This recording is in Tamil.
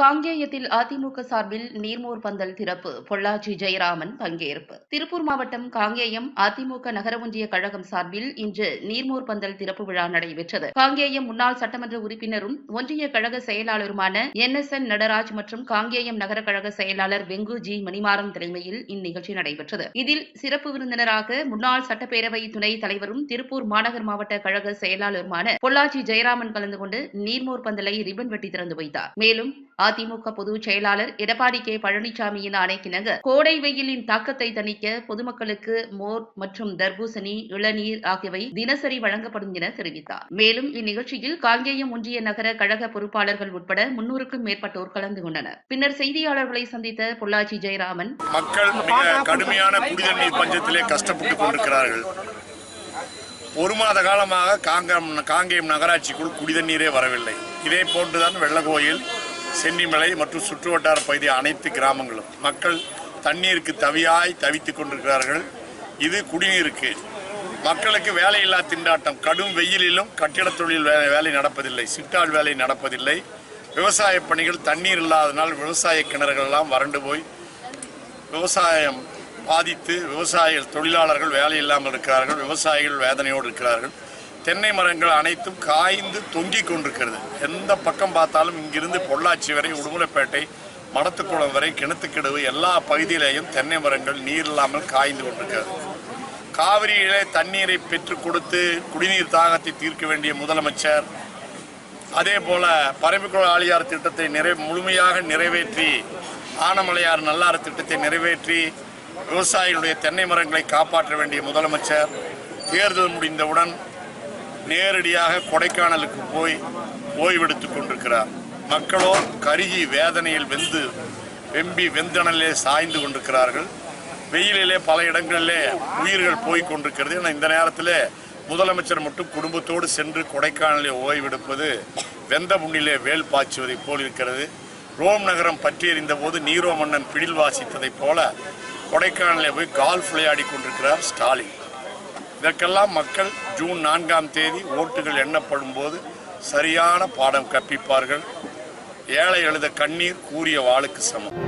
காங்கேயத்தில் அதிமுக சார்பில் நீர்மோர் பந்தல் திறப்பு. பொள்ளாச்சி ஜெயராமன் பங்கேற்பு. திருப்பூர் மாவட்டம் காங்கேயம் அதிமுக நகர ஒன்றிய கழகம் சார்பில் இன்று நீர்மோர் பந்தல் திறப்பு விழா நடைபெற்றது. காங்கேயம் முன்னாள் சட்டமன்ற உறுப்பினரும் ஒன்றிய கழக செயலாளருமான என் எஸ் என் நடராஜ் மற்றும் காங்கேயம் நகர கழக செயலாளர் வெங்கு ஜி மணிமாறன் தலைமையில் இந்நிகழ்ச்சி நடைபெற்றது. இதில் சிறப்பு விருந்தினராக முன்னாள் சட்டப்பேரவை துணை தலைவரும் திருப்பூர் மாநகர் மாவட்ட கழக செயலாளருமான பொள்ளாச்சி ஜெயராமன் கலந்து கொண்டு நீர்மோர் பந்தலை ரிப்பன் வெட்டி திறந்து வைத்தார். மேலும் அதிமுக பொதுச் செயலாளர் எடப்பாடி கே பழனிசாமியின் ஆணைக்கிணங்க கோடை வெயிலின் தாக்கத்தை தணிக்க பொதுமக்களுக்கு மோர் மற்றும் தர்பூசணி இளநீர் ஆகியவை தினசரி வழங்கப்படும் என தெரிவித்தார். மேலும் இந்நிகழ்ச்சியில் காங்கேயம் ஒன்றிய நகர கழக பொறுப்பாளர்கள் உட்பட முன்னூறுக்கும் மேற்பட்டோர் கலந்து கொண்டனர். பின்னர் செய்தியாளர்களை சந்தித்த பொள்ளாச்சி ஜெயராமன் மக்கள் கடுமையான குடிநீர் நீர் பஞ்சத்திலே கஷ்டப்பட்டுக் கொண்டிருக்கிறார்கள். ஒரு மாத காலமாக காங்கம் காங்கேயம் நகராட்சிக்குள் குடிதண்ணீரே வரவில்லை. இதே போன்றுதான் வெள்ளகோயில் சென்னிமலை மற்றும் சுற்றுவட்டார பகுதி அனைத்து கிராமங்களும் மக்கள் தண்ணீருக்கு தவியாய் தவித்துக் கொண்டிருக்கிறார்கள். இது குடிநீருக்கு. மக்களுக்கு வேலையில்லா திண்டாட்டம். கடும் வெயிலிலும் கட்டிடத் தொழில் வேலை வேலை நடப்பதில்லை. சிட்டால் வேலை நடப்பதில்லை. விவசாய பணிகள் தண்ணீர் இல்லாதனால் விவசாய கிணறுகள் எல்லாம் வறண்டு போய் விவசாயம் பாதித்து விவசாய தொழிலாளர்கள் வேலை இல்லாமல் இருக்கிறார்கள். விவசாயிகள் வேதனையோடு இருக்கிறார்கள். தென்னை மரங்கள் அனைத்தும் காய்ந்து தொங்கிக் கொண்டிருக்கிறது. எந்த பக்கம் பார்த்தாலும் இங்கிருந்து பொள்ளாச்சி வரை உடுமலைப்பேட்டை மடத்துக்குளம் வரை கிணத்துக்கிடவு எல்லா பகுதியிலேயும் தென்னை மரங்கள் நீர் இல்லாமல் காய்ந்து கொண்டிருக்கிறது. காவிரியிலே தண்ணீரை பெற்றுக் கொடுத்து குடிநீர் தாகத்தை தீர்க்க வேண்டிய முதலமைச்சர் அதே போல பரம்பிக்குள ஆழியார் திட்டத்தை நிறை முழுமையாக நிறைவேற்றி ஆனமலையார் நல்லாறு திட்டத்தை நிறைவேற்றி விவசாயிகளுடைய தென்னை மரங்களை காப்பாற்ற வேண்டிய முதலமைச்சர் தேர்தல் முடிந்தவுடன் நேரடியாக கொடைக்கானலுக்கு போய் ஓய்வெடுத்துக் கொண்டிருக்கிறார். மக்களோ கருகி வேதனையில் வெந்து வெம்பி வெந்தணலே சாய்ந்து கொண்டிருக்கிறார்கள். வெயிலிலே பல இடங்களிலே உயிர்கள் போய் கொண்டிருக்கிறது. ஏன்னா இந்த நேரத்தில் முதலமைச்சர் மட்டும் குடும்பத்தோடு சென்று கொடைக்கானலே ஓய்வெடுப்பது வெந்த முன்னிலே வேல் பாய்ச்சுவதைப் போல் இருக்கிறது. ரோம் நகரம் பற்றி போது நீரோ மன்னன் பிடில் வாசித்ததைப் போல கொடைக்கானலே போய் கால்ஃப் விளையாடி கொண்டிருக்கிறார் ஸ்டாலின். இதற்கெல்லாம் மக்கள் ஜூன் நான்காம் தேதி ஓட்டுகள் எண்ணப்படும் போது சரியான பாடம் கற்பிப்பார்கள். ஏழை எழுத கண்ணீர் கூறிய வாளுக்கு சமம்.